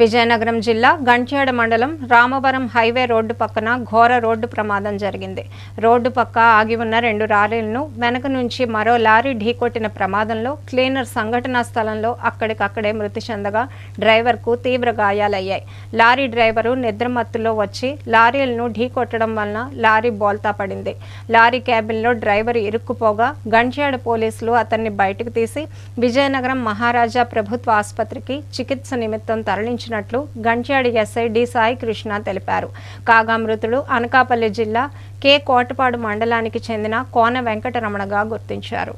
విజయనగరం జిల్లా గంట్యాడ మండలం Ramavaram highway road పక్కన ఘోర రోడ్డు ప్రమాదం జరిగింది. రోడ్డు పక్క ఆగి ఉన్న రెండు లారీలను వెనక నుంచి మరో లారీ ఢీకొట్టిన ప్రమాదంలో క్లీనర్ సంఘటనా స్థలంలో అక్కడికక్కడే మృతి చెందగా డ్రైవర్కు తీవ్ర గాయాలయ్యాయి. లారీ డ్రైవరు నిద్రమత్తులో వచ్చి లారీలను ఢీకొట్టడం వలన లారీ బోల్తా పడింది. లారీ క్యాబిన్లో డ్రైవర్ ఇరుక్కుపోగా గంట్యాడ పోలీసులు అతన్ని బయటకు తీసి విజయనగరం మహారాజా ప్రభుత్వ ఆసుపత్రికి చికిత్స నిమిత్తం తరలించారు నిర్వహించినట్లు గంట్యాడి ఎస్ఐ డి సాయి కృష్ణ తెలిపారు. కాగా మృతుడు అనకాపల్లి జిల్లా కే కోటపాడు మండలానికి చెందిన కోన వెంకటరమణగా గుర్తించారు.